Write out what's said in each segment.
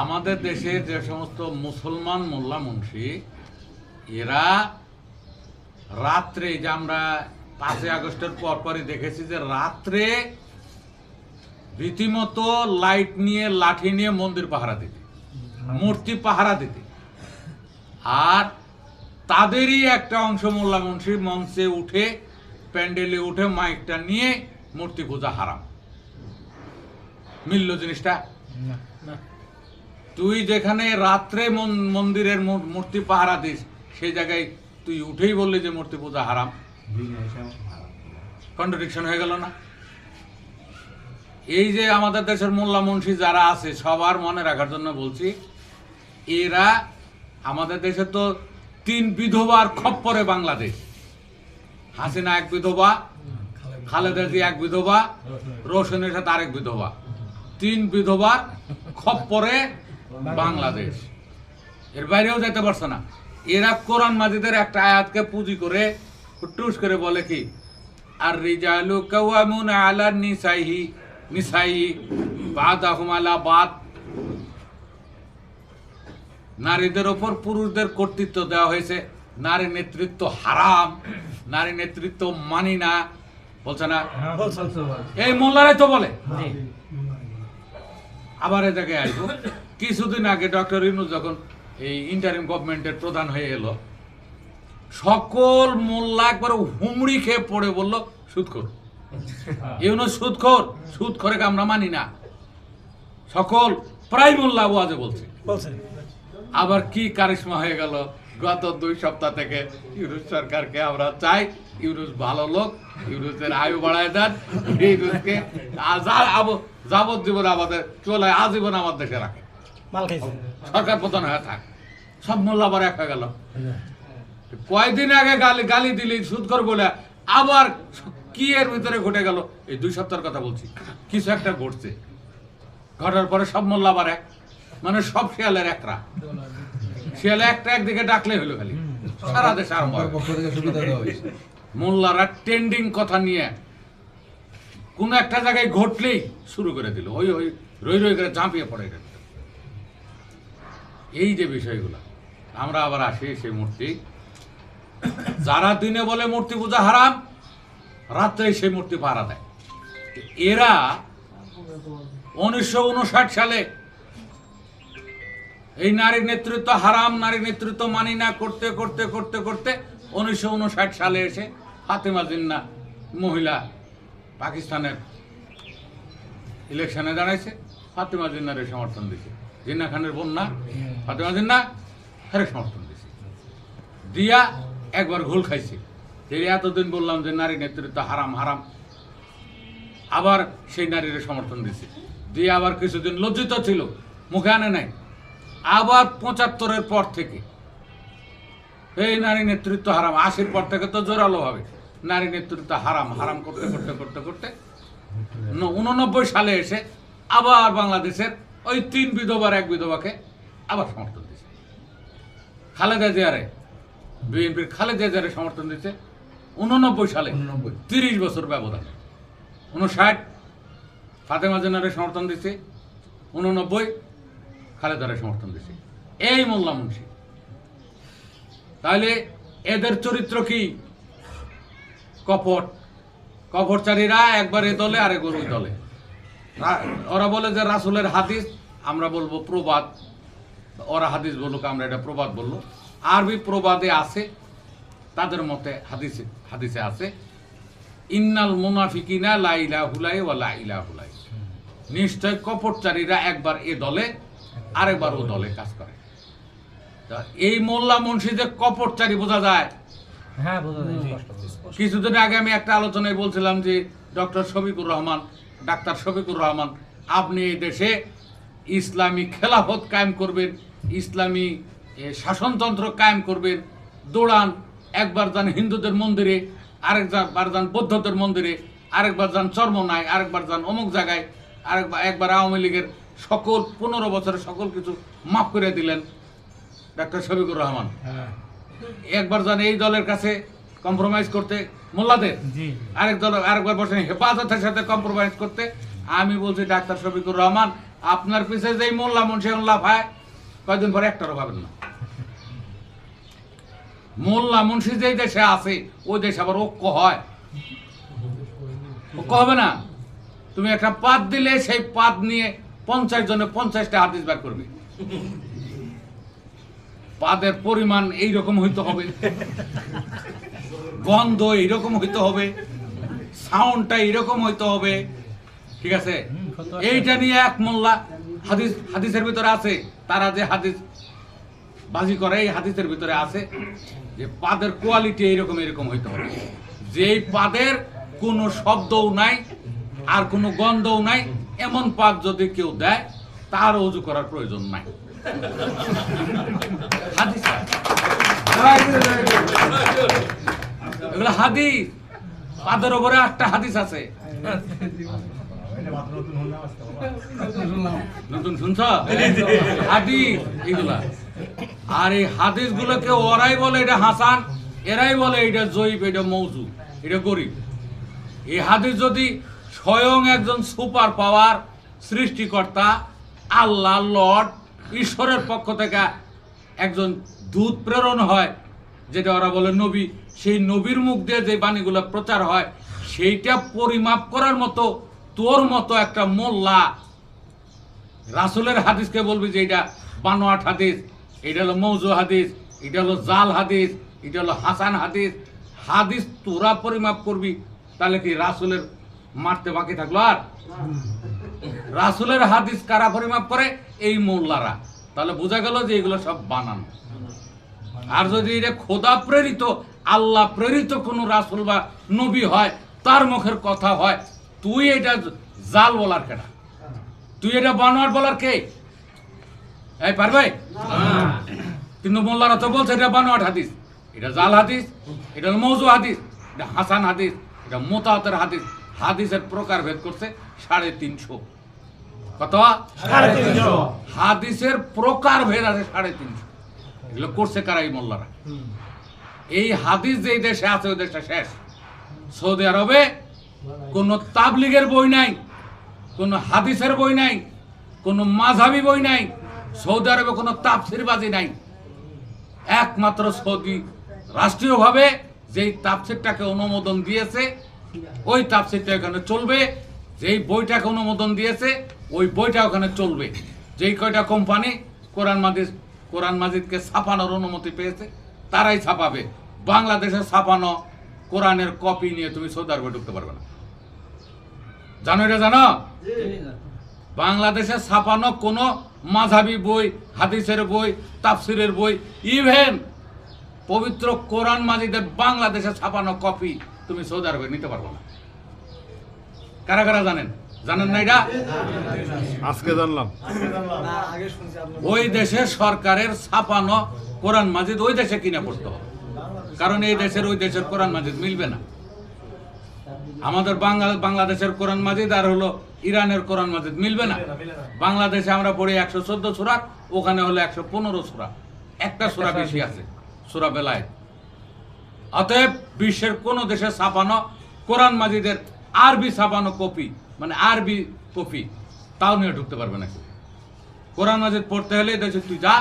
আমাদের দেশে যে সমস্ত মুসলমান মোল্লা মুন্সি, এরা রাত্রে যে আমরা পাঁচই আগস্টের পরপরই দেখেছি যে রাত্রে রীতিমতো লাইট নিয়ে, লাঠি নিয়ে মন্দির পাহারা দিতে, মূর্তি পাহারা দিতে। আর তাদেরই একটা অংশ মোল্লা মুন্সি মঞ্চে উঠে, প্যান্ডেলে উঠে মাইকটা নিয়ে মূর্তি পূজা হারাম। মিলল জিনিসটা? তুই যেখানে রাত্রে মন- মন্দিরের মূর্তি পাহারা দিস, সেই জায়গায় তুই উঠেই বললি যে মূর্তি পূজা হারাম। কন্ট্রাডিকশন হয়ে গেল না? এই যে আমাদের দেশের মোল্লা মুন্সি যারা আছে, সবার মনে রাখার জন্য বলছি, এরা আমাদের দেশে তো তিন বিধবার খপ্পরে বাংলাদেশ। হাসিনা এক বিধবা, খালেদা জি এক বিধবা, রোশনের সাথে আরেক বিধবা। তিন বিধবার খপ্পরে বাংলাদেশ। এর বাইরেও যেতে পারছে না। এরা কোরআন মাজিদের একটা আয়াতকে পুঁজি করে টুস করে বলে কি আর রিজালু কাওয়ামুন আলা নিসাইহি নিসাই বাদাহুম আলা বাদ। নারীদের ওপর পুরুষদের কর্তৃত্ব দেওয়া হয়েছে। নারী নেতৃত্ব হারাম নারী নেতৃত্ব মানি না। বলছে না? এই মোল্লারাই তো বলে। আবার এ জায়গায় আসব। কিছুদিন আগে ডক্টর ইনু যখন এই ইন্টারিম গভর্নমেন্টের প্রধান হয়ে এলো সকল মোল্লা একবার হুমড়ি খেয়ে পড়ে বলল সুদখোর। ইউনো সুদখোর সুদখোরে আমরা মানি না। সকল প্রায় মোল্লা ওয়াজে বলছে। আবার কি কারিশমা হয়ে গেল? গত দুই সপ্তাহ থেকে ইউরোপ সরকারকে আমরা চাই ইউরোপ ভালো লোক ইউরোপের আয়ু বাড়ায় দেন ইউরোপকে যাবজ্জীবন আমাদের চলে আজীবন আমার দেশে রাখে। মাল খাইছে। সরকার প্রধান হয়ে থাক। সব মোল্লা আবার এক হয়ে। গেল কয়দিন আগে গালি গালি দিলি সুদ কর বলে আবার কি এর ভিতরে ঘটে গেল? এই দুই সপ্তাহের কথা বলছি। কিছু একটা ঘটছে। ঘটার পরে সব মোল্লা আবার এক মানে সব শিয়ালের একরা। শিয়ালে একটা একদিকে ডাকলে হলো খালি। সারা দেশ আরম্ভ মোল্লারা ট্রেন্ডিং কথা নিয়ে কোন একটা জায়গায় ঘটলেই শুরু করে দিল। ওই ওই রই রই করে ঝাঁপিয়ে পড়ে গেল। এই যে বিষয়গুলো, আমরা আবার আসি সেই মূর্তি। যারা দিনে বলে মূর্তি পূজা হারাম রাত্রে সেই মূর্তি পাহারা দেয়। এরা উনিশশো উনষাট সালে এই নারী নেতৃত্ব হারাম, নারী নেতৃত্ব মানি না, করতে করতে করতে করতে উনিশশো উনষাট সালে এসে ফাতেমা জিন্না মহিলা পাকিস্তানের ইলেকশনে দাঁড়াইছে, ফাতেমা জিন্নারে সমর্থন দিছে। জিন্না খানের বন্যা ফাতেমা জিন্না হেরে সমর্থন দিছে। দিয়া একবার ঘোল খাইছে। এই এতদিন বললাম যে নারী নেতৃত্ব হারাম হারাম। আবার সেই নারীর সমর্থন দিছে। দিয়ে আবার কিছুদিন লজ্জিত ছিল, মুখে আনে নাই। আবার পঁচাত্তরের পর থেকে, এই নারী নেতৃত্ব হারাম, আশির পর থেকে তো জোরালো হবে। নারী নেতৃত্ব হারাম হারাম করতে করতে করতে করতে। উননব্বই সালে এসে আবার বাংলাদেশের ওই তিন বিধবার, এক বিধবাকে আবার সমর্থন দিয়েছে খালেদা জিয়ারে বিএনপির খালেদা জিয়ারে সমর্থন দিচ্ছে উননব্বই সালে। তিরিশ বছর ব্যবধানে। উনষাট ফাতেমা জেনারে সমর্থন দিচ্ছে উননব্বই খালেদারে সমর্থন দিচ্ছে এই মোল্লা মুন্সি। তাহলে এদের চরিত্র কি? কপট। কপটচারীরা একবার এ দলে আরেকবার ওই দলে ওরা বলে যে রাসুলের হাদিস আমরা বলব প্রবাদ। ওরা হাদিস বলুক আমরা এটা প্রবাদ বলল আরবি প্রবাদে আছে তাদের মতে হাদিসে হাদিসে আছে ইন্নাল মুনাফিকিনা লাইলা হুলাই ওয়া লাইলা হুলাই নিশ্চয় কপটচারীরা একবার এ দলে আরেকবার ও দলে কাজ করে। এই মোল্লা মুন্সি যে কপটচারী বোঝা যায়। হ্যাঁ বোঝা যায়। কিছুদিন আগে আমি একটা আলোচনায় বলছিলাম যে ডক্টর শফিকুর রহমান ডাক্তার শফিকুর রহমান আপনি এই দেশে ইসলামী খেলাফত কায়েম করবেন ইসলামী শাসনতন্ত্র কায়েম করবেন দৌড়ান একবার যান হিন্দুদের মন্দিরে আরেকবার যান বৌদ্ধদের মন্দিরে আরেকবার যান চর্মনায় আরেকবার যান অমুক জায়গায় আরেকবার একবার আওয়ামী লীগের সকল পনেরো বছরের সকল কিছু মাফ করে দিলেন ডাক্তার শফিকুর রহমান। একবার যান এই দলের কাছে কম্প্রোমাইজ করতে মোল্লাদের। আরেক দল আরেকবার বসেন হেফাজতের সাথে কম্প্রোমাইজ করতে। আমি বলছি ডাক্তার শফিকুর রহমান আপনার পিছে যেই মোল্লা মনসি লাফায় কয়েকদিন পরে একটারও পাবেন না। মোল্লা মুন্সি যেই দেশে আছে, ওই দেশে আবার ঐক্য হয়। ঐক্য হবে না। তুমি একটা পাত দিলে, সেই পাত নিয়ে পঞ্চাশ জনে পঞ্চাশটা হাদিস বার করবে। পাদের পরিমাণ এইরকম হইতে হবে। গন্ধ এইরকম হইতে হবে। সাউন্ডটা এইরকম হইতে হবে। ঠিক আছে। এইটা নিয়ে এক মোল্লা হাদিস হাদিসের ভিতরে আছে। তারা যে হাদিস বাজি করে, এই হাদিসের ভিতরে আছে যে পাদের কোয়ালিটি এইরকম এরকম হইতে হবে। যেই পাদের কোনো শব্দও নাই আর কোনো গন্ধও নাই, এমন পাদ যদি কেউ দেয়, তার অজু করার প্রয়োজন নাই। হাদিস। হাদিস। পাদের ওপরে একটা হাদিস আছে। নতুন শুনছ? হাদিস এগুলা। আর এই হাদিস গুলোকে ওরাই বলে এটা হাসান এরাই বলে এটা জয়ীব এটা মৌজু এটা গরিব। এই হাদিস যদি স্বয়ং একজন সুপার পাওয়ার সৃষ্টিকর্তা আল্লাহ লর্ড ঈশ্বরের পক্ষ থেকে একজন দূত প্রেরণ হয় যেটা ওরা বলে নবী সেই নবীর মুখ দিয়ে যে বাণীগুলো প্রচার হয় সেইটা পরিমাপ করার মতো তোর মতো একটা মোল্লা রাসুলের হাদিসকে বলবি যে এটা বানোয়াট হাদিস, এটা হলো মৌজু হাদিস, এটা হলো জাল হাদিস, এটা হলো হাসান হাদিস। হাদিস তোরা পরিমাপ করবি, তাহলে কি রাসুলের মারতে বাকি থাকল আর? রাসুলের হাদিস কারা পরিমাপ করে? এই মোল্লারা। তাহলে বোঝা গেল যে এগুলো সব বানানো। আর যদি এটা খোদা প্রেরিত, আল্লাহ প্রেরিত কোন রাসুল বা নবী হয়, তার মুখের কথা হয় তুই এটা জাল বলার কেনা তুই এটা বানোয়ার বলার কে? এই পারবে? কিন্তু মোল্লারা তো বলছে এটা বানোয়াট হাদিস। এটা জাল হাদিস এটা মৌজু হাদিস এটা হাসান হাদিস এটা মোতাহাতের হাদিস। হাদিসের প্রকার ভেদ করছে সাড়ে তিনশো। কত? হাদিসের প্রকার ভেদ আছে সাড়ে তিনশো। এগুলো করছে কারা এই মোল্লারা? এই হাদিস যেই দেশে আছে ওই দেশটা শেষ। সৌদি আরবে কোনো তাবলিগের বই নাই, কোনো হাদিসের বই নাই, কোনো মাঝাবি বই নাই, সৌদি আরবে কোনো তাফসিরবাজি নাই। একমাত্র সৌদি রাষ্ট্রীয়ভাবে যেই তাফসিরটাকে অনুমোদন দিয়েছে, ওই তাফসিরটা এখানে চলবে, যেই বইটাকে অনুমোদন দিয়েছে, ওই বইটা ওখানে চলবে। যেই কয়টা কোম্পানি কোরআন মাজিদ, কোরআন মাজিদকে ছাপানোর অনুমতি পেয়েছে, তারাই ছাপাবে। বাংলাদেশে ছাপানো কোরআনের কপি নিয়ে তুমি সৌদি আরবে ঢুকতে পারবে না। জানো এটা জানো? বাংলাদেশে ছাপানো কোনো মাঝাবি বই হাদিসের বই তাফসিরের বই ইভেন পবিত্র কোরআন মাজিদের বাংলাদেশে ছাপানো কপি তুমি সৌদি আরবে নিতে পারবে না। কারা কারা জানেন? জানেন না এটা? আজকে জানলাম। ওই দেশের সরকারের ছাপানো কোরআন মাজিদ ওই দেশে কিনে পড়তে হবে। কারণ এই দেশের ওই দেশের কোরআন মাজিদ মিলবে না। আমাদের বাংলা বাংলাদেশের কোরআন মাজিদ আর হলো ইরানের কোরআন মাজিদ মিলবে না? বাংলাদেশে আমরা পড়ি একশো চোদ্দ সুরা ওখানে হলো একশো পনেরো সুরা। একটা সুরা বেশি আছে সুরা বেলায় অতএব বিশ্বের কোন দেশে ছাপানো কোরআন মাজিদের আরবি ছাপানো কপি মানে আরবি কপি তাও নিয়ে ঢুকতে পারবে না কেউ। কোরআন মাজিদ পড়তে হলে দেশে তুই যা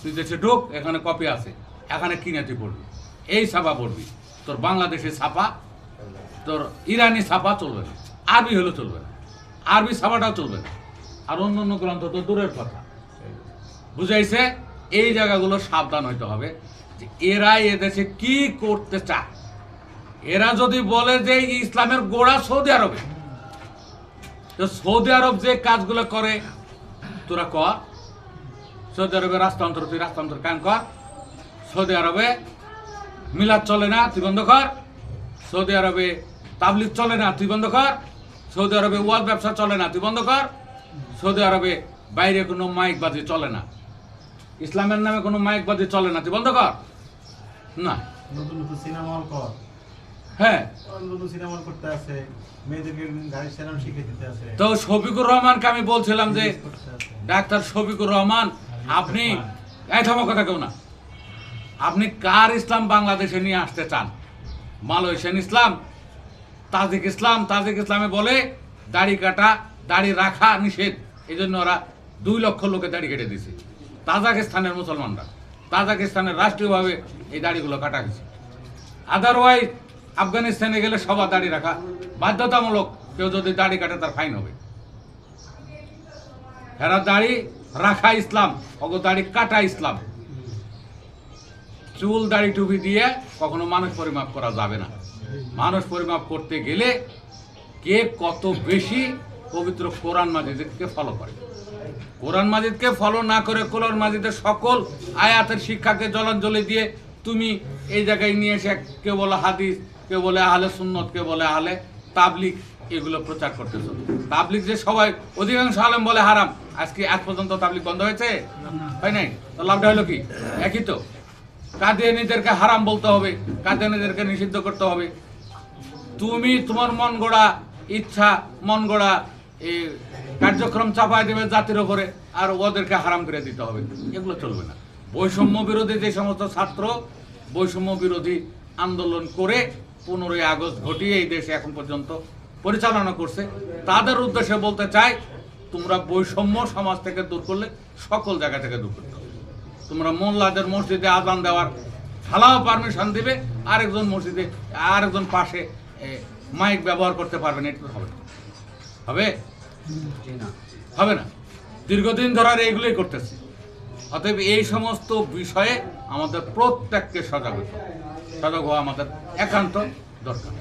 তুই দেশে ঢুক এখানে কপি আছে এখানে কিনে তুই পড়বি। এই ছাপা পড়বি। তোর বাংলাদেশে ছাপা তোর ইরানি ছাপা চলবে না, আরবি হলে চলবে না, আরবি ছাপাটাও চলবে না। আর অন্য অন্য গ্রন্থ তো দূরের কথা। বুঝাইছে, এই জায়গাগুলো সাবধান হইতে হবে যে এরা এদেশে কি করতে চায়। এরা যদি বলে যে ইসলামের গোড়া সৌদি আরবে, তো সৌদি আরব যে কাজগুলো করে, তোরা কর সৌদি আরবে রাষ্ট্রান্তর, তুই রাষ্ট্রান্তর কাম কর। সৌদি আরবে মিলাদ চলে না, তুই বন্ধ কর। সৌদি আরবে তাবলিগ চলে না তুই বন্ধ কর। সৌদি আরবে ওয়াল ব্যবসা চলে না তুই বন্ধ কর। সৌদি আরবে বাইরে কোনো মাইক বাজি চলে না। ইসলামের নামে কোনো মাইক বাজি চলে না তুই বন্ধ কর। না। নতুন নতুন সিনেমা হল কর। হ্যাঁ। নতুন সিনেমা হল করতে আছে মেয়েদেরকে গাড়ি চালানো শিখে দিতে আছে। তো শফিকুর রহমানকে আমি বলছিলাম যে ডাক্তার শফিকুর রহমান আপনি এই থামো কথা কেউ না। আপনি কার ইসলাম বাংলাদেশে নিয়ে আসতে চান? মালয়েশিয়ান ইসলাম তাজিক ইসলাম, তাজিক ইসলামে বলে, দাড়ি কাটা, দাড়ি রাখা নিষেধ। এই জন্য ওরা দুই লক্ষ লোকে দাড়ি কেটে দিছে তাজাকিস্তানের মুসলমানরা, তাজাকিস্তানের রাষ্ট্রীয়ভাবে এই দাড়িগুলো কাটা গেছে আদারওয়াইজ আফগানিস্তানে গেলে সবার দাড়ি রাখা বাধ্যতামূলক। কেউ যদি দাড়ি কাটে, তার ফাইন হবে। এরা দাড়ি রাখা ইসলাম, অগো দাড়ি কাটা ইসলাম। চুল, দাড়ি, টুপি দিয়ে কখনো মানুষ পরিমাপ করা যাবে না। মানুষ পরিমাপ করতে গেলে কে কত বেশি পবিত্র কোরআন মাজিদকে ফলো করে। কোরআন মাজিদকে ফলো না করে কোরআন মাজিদের সকল আয়াতের শিক্ষাকে জলাঞ্জলি দিয়ে তুমি এই জায়গায় নিয়ে এসে কেউ বলে হাদিস, কেউ বলে আহলে সুন্নত, কেউ বলে আহলে তাবলিক এগুলো প্রচার করতেছ। তাবলিক যে সবাই, অধিকাংশ আলেম বলে হারাম। আজকে আজ পর্যন্ত তাবলিক বন্ধ হয়েছে? হয় নাই? তো লাভটা হলো কি? একই তো। কাদিয়ানিদেরকে হারাম বলতে হবে কাদিয়ানিদেরকে নিষিদ্ধ করতে হবে? তুমি তোমার মন গড়া ইচ্ছা, মন গড়া কার্যক্রম চাপায় দেবে জাতির ওপরে আর ওদেরকে হারাম করে দিতে হবে। এগুলো চলবে না। বৈষম্য বিরোধী যে সমস্ত ছাত্র, বৈষম্য বিরোধী আন্দোলন করে পনেরোই আগস্ট ঘটিয়ে এই দেশে এখন পর্যন্ত পরিচালনা করছে। তাদের উদ্দেশ্যে বলতে চাই, তোমরা বৈষম্য সমাজ থেকে দূর করলে সকল জায়গা থেকে দূর করতে তোমরা মোল্লাদের মসজিদে আজান দেওয়ার, ঢালাও পারমিশন দিবে, আরেকজন মসজিদে, আরেকজন পাশে মাইক ব্যবহার করতে পারবেন এটা তো হবে না। হবে? হবে না। দীর্ঘদিন ধরার আর এইগুলোই করতেছে। অতএব এই সমস্ত বিষয়ে আমাদের প্রত্যেককে সজাগ হতে সজাগ হওয়া আমাদের একান্ত দরকার।